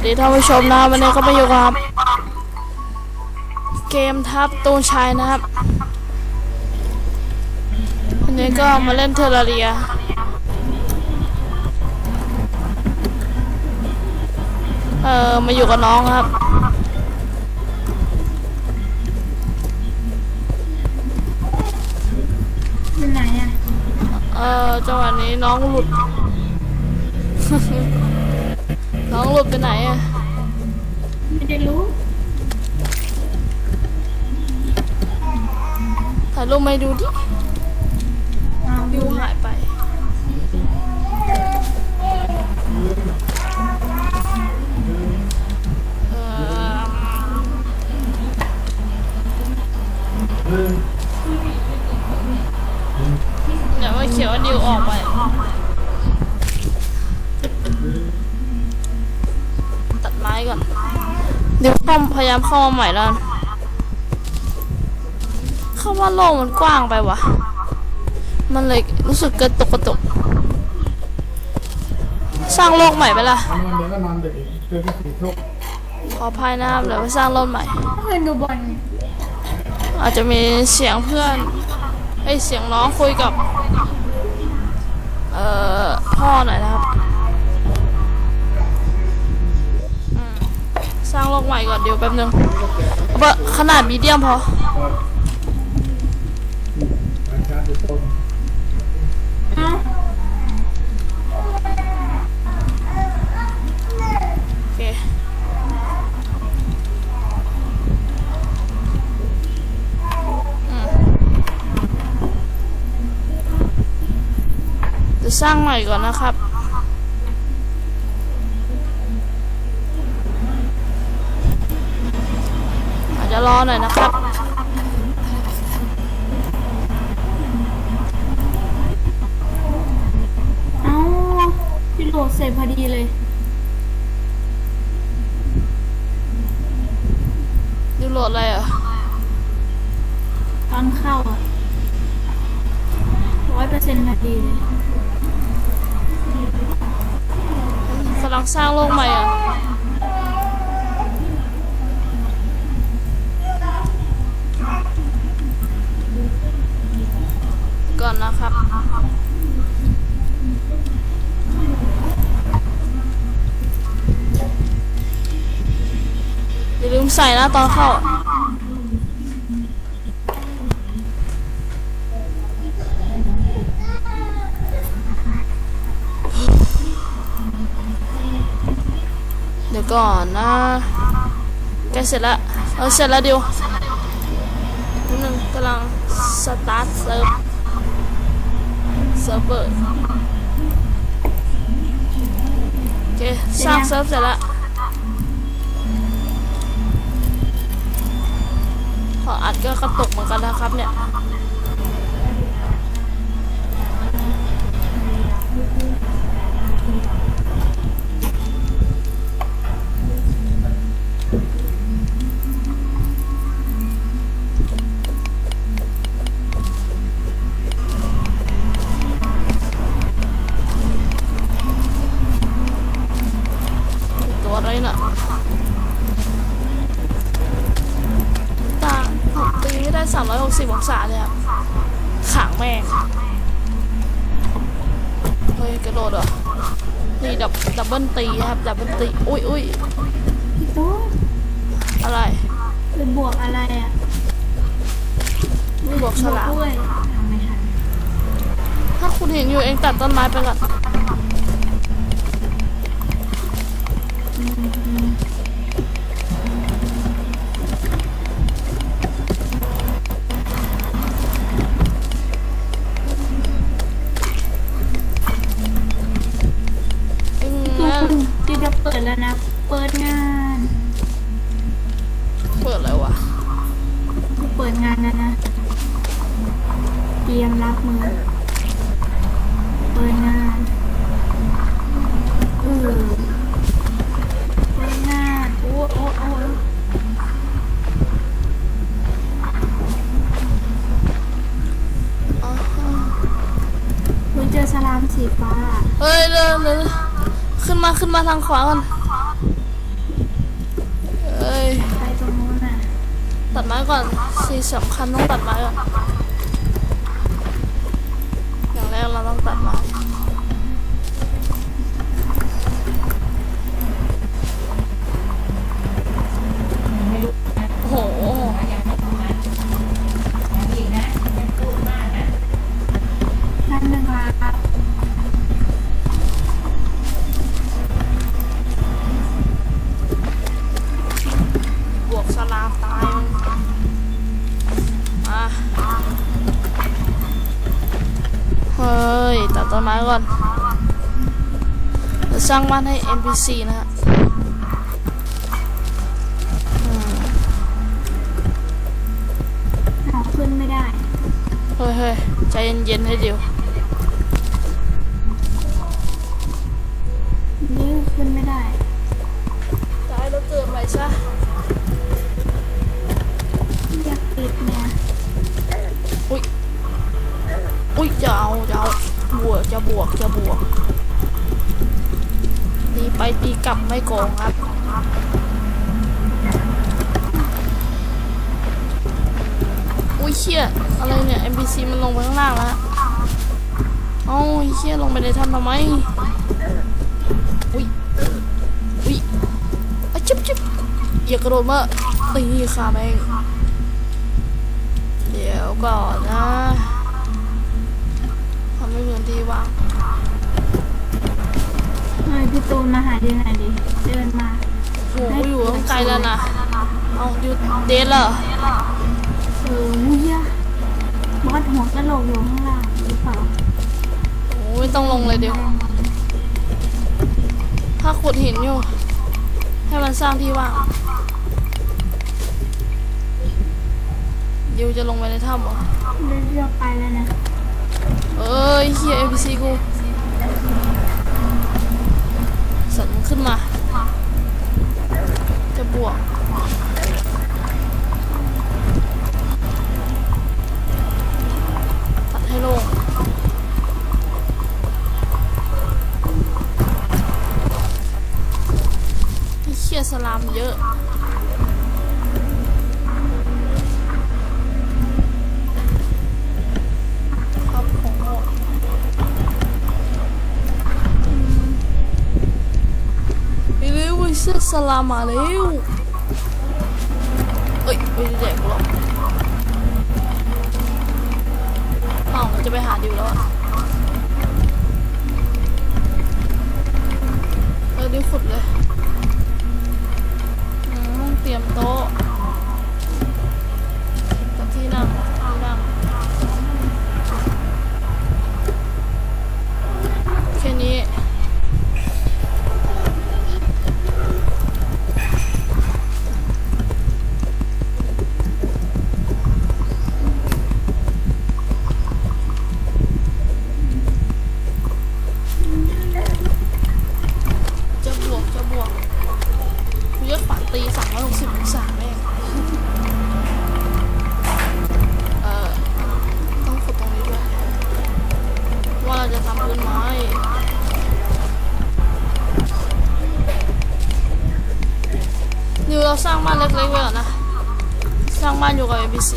วัสดีท่านผู้ชมนะครับวันนี้ก็มาอยู่กับเกมทับตูนชัยนะครับวันนี้ก็มาเล่นเทอร์ราเรียเออมาอยู่กับน้องครับอยู่ไหนอะเออจังหวะนี้น้องหลุด น้องหลุดไปไหนอะไม่ได้รู้ถ่ายรูปมาให้ดูดิอ้าวยูหายไป เดิวเข้าพยายามเข้ามาใหม่แล้วเข้าว่าโลกมันกว้างไปวะมันเลยรู้สึกกระตุกกระตุก สร้างโลกใหม่ไปละขออภัยนะครับเดี๋ยวไปสร้างโลกใหม่เพื่อนดูบอลอาจจะมีเสียงเพื่อนไอยเสียงน้องคุยกับ เอ่อพ่อหน่อยนะครับ สร้างโลกใหม่ก่อนเดี๋ยวแป๊บนึงเอาขนาดมีเดียมพอเอ้จะสร้างใหม่ก่อนนะครับ อาจจะรอหน่อยนะครับ เอ้าพี่โหลดเสร็จพอดีเลย ดูโหลดอะไรอะ ตอนเข้าอะร้อยเปอร์เซ็นต์พอดีเลยกำลังสร้างโลกใหม่อะ อนนะครับอย่าลืมใส่นะตอนเข้าเดี๋ยวก่อนนะใกล้เสร็จแล้วเออเสร็จแล้วเดียวนึงกำลังสตาร์ทเซิร์ฟ เซิร์ฟเวอร์โอเคสร้างเซิร์ฟเสร็จแล้วพออัดก็กระตุกเหมือนกันนะครับเนี่ย อุ้ยอุ้ยพี่โต้อะไรหรือบวกอะไรอะนี่บอกฉลามบวกด้วยทำไม่ทันถ้าคุณเห็นอยู่เองตัดต้นไม้ไปก่อน งานนะนะเตรียมรับมือเปิดงานอือเปิดงานโอ้โอ้โอ้หนูเจอสลามสีฟ้า เฮ้ยเร็วเร็วขึ้นมาขึ้นมาทางขวาก่อนเอ้ย ไปตรงนู้นน่ะ ตัดไม้ก่อน สิ่งสำคัญต้องตัดไม้ก่อน สร้างบ้านให้ NPC นะฮะอืมเอาขึ้นไม่ได้ เฮ้ยเฮ้ยใจเย็นๆให้เดียวนี่ขึ้นไม่ได้ ตายแล้วเกิดใหม่ซะอยากติดเนี่ยอุ้ยอุ้ยจะเอาจะเอาบวกจะบวกจะบวก ตีไปตีกลับไม่โกงครับ อุ้ยเชี่ยอะไรเนี่ย NPC มันลงไปข้างล่างแล้วเอ้าไอ้เชี่ยลงไปในถ้ำทำไม อุ้ย อุ้ยอะจิ๊บจิ๊บอย่ากระโดดมาตีขาแม่งเดี๋ยวก่อนนะทำให้พื้นที่ว่าง พี่ตูนมาหาดีหน่อยดิ เดินมาโอ้โหกูอยู่ตั้งไกลแล้วนะเอาอยู่เดทเหรอเออวุ้ยอะบอสหัวกะโหลกอยู่ข้างล่างหรือเปล่าโอ้ไม่ต้องลงเลยเดี๋ยว ถ้าขุดหินอยู่ ให้มันสร้างที่ว่างเดี๋ยวจะลงไปในถ้ำเหรอเลือกไปแล้วนะ เอ้ยเฮีย NPC กู สนขึ้นมา จะบวก ตัดให้โล่งมีเชี่ยสลามเยอะ สลามาเร็วเอ้ยไม่ได้แจกหรอกเอ้ามันจะไปหาดิวแล้วอะเออดิวขุดเลย nyo kay ABC.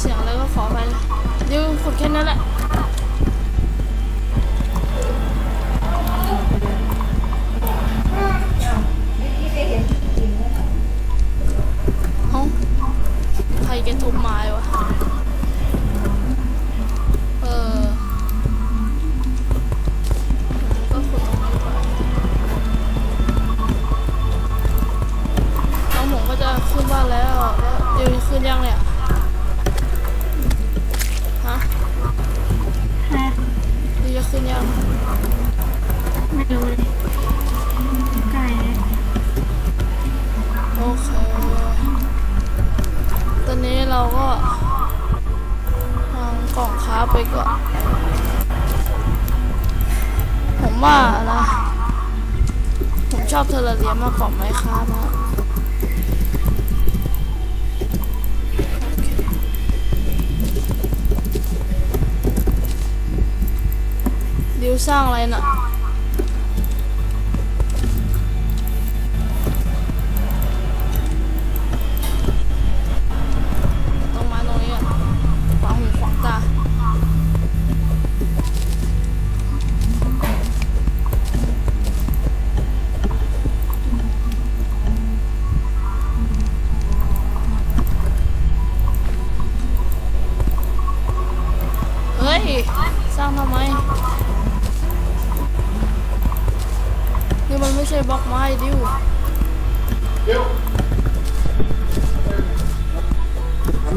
เสียงแล้วก็ขอไปยืมขุดแค่นั้นแหละเอ้าใครแกทุบไม้วะ จะขึ้นยัง ไม่รู้เลยไก่เลยโอเค ตอนนี้เราก็วางกล่องค้าไปก่อน ผมว่านะผมชอบเทอร์เรียมากกว่าไม้ค้านะ ดิวสร้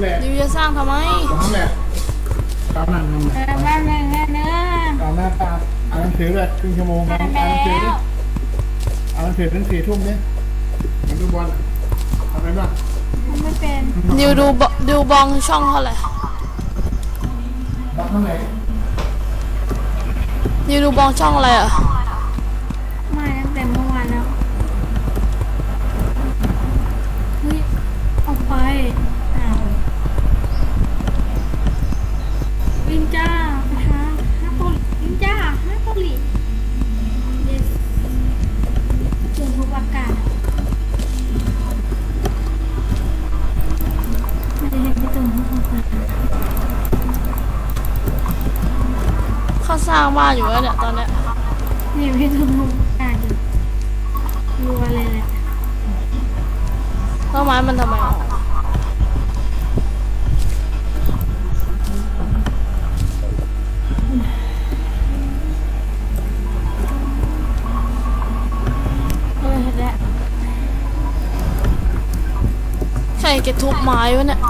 แหละดิวจะสร้างทำไมทำแหละตามนั่งทำแหเอละอแม่แม่แม่เนื้อตามหน้าตาอ่านหนังสือเลยครึ่งชั่วโมงแม่อ่านหแม่นังสือแล้ดิวอ่านหนังสือถึงสี่ทุ่มเนี่ยเหมือนดูบอลอะทำไมบ้างมันไม่เป็นดิวดูบดิวบองช่องเท่าไหร่ตามเท่าไหร่ดิวดูบองช่องอะไรอะ ลินจ้าไปหาฮาโปลิลินจ้าฮาโปลิเดสเสียงทุกอากาศไม่ได้เห็นที่ตรงทุกอากาศเขาสร้างบ้านอยู่แล้วเนี่ยตอนเนี้ยนี่พี่ตุ้มอ่านอยู่รัวเลยแหละแล้วไม้มันทำไม แกทุบไม้วะเนี่ย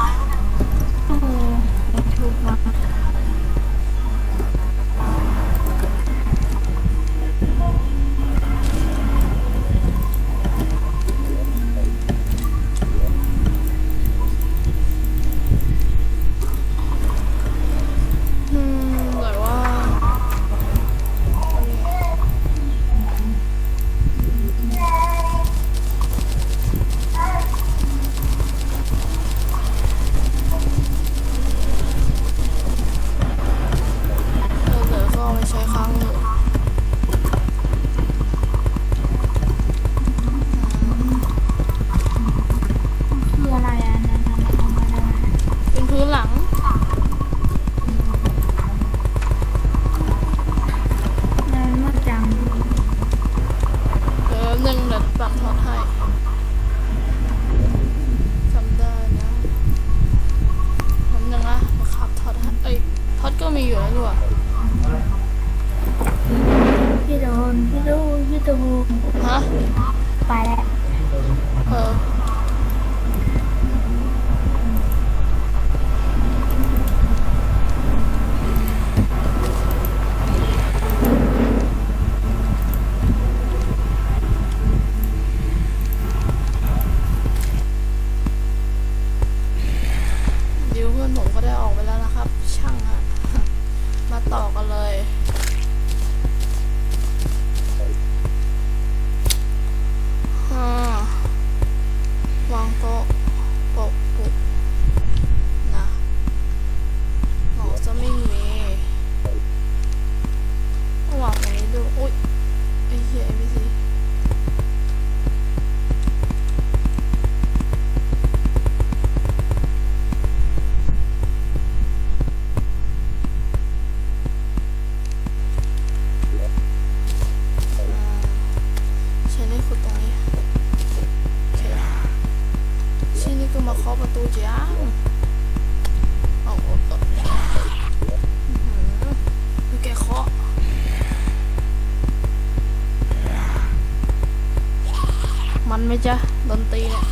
ตูนฮะ ไปแล้ว จังโอ้โหตดูแกเคาะมันไหมจ๊ะดนตรีเนี่ย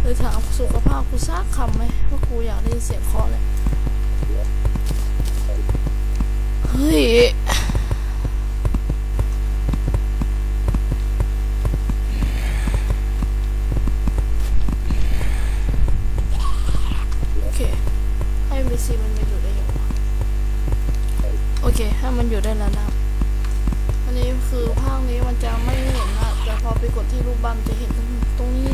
เลยถามสุขภาพกูซักคำไหมว่ากูอยากได้เสียงเคา ได้แล้วนะอันนี้คือภาคนี้มันจะไม่เห็นนะแต่พอไปกดที่รูปบัมจะเห็นตรงนี้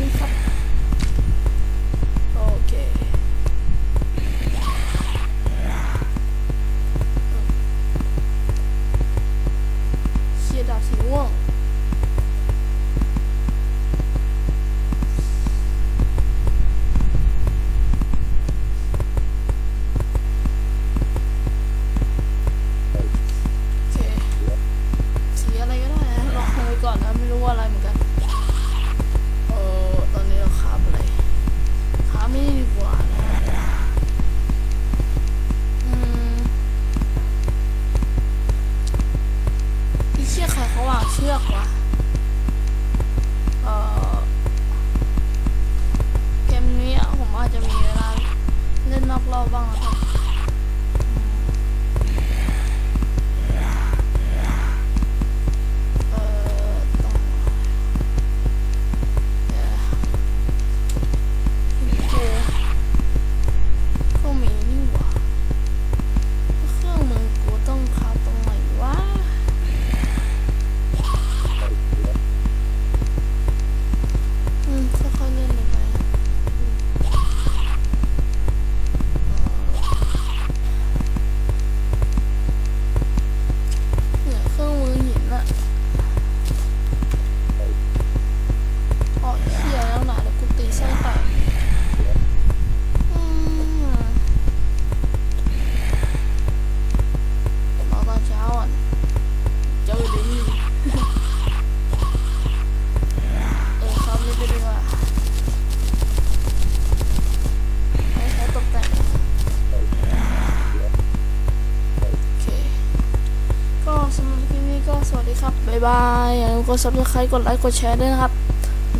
กดซับสไครต์กดไลค์กดแชร์ด้วยนะครับ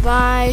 บาย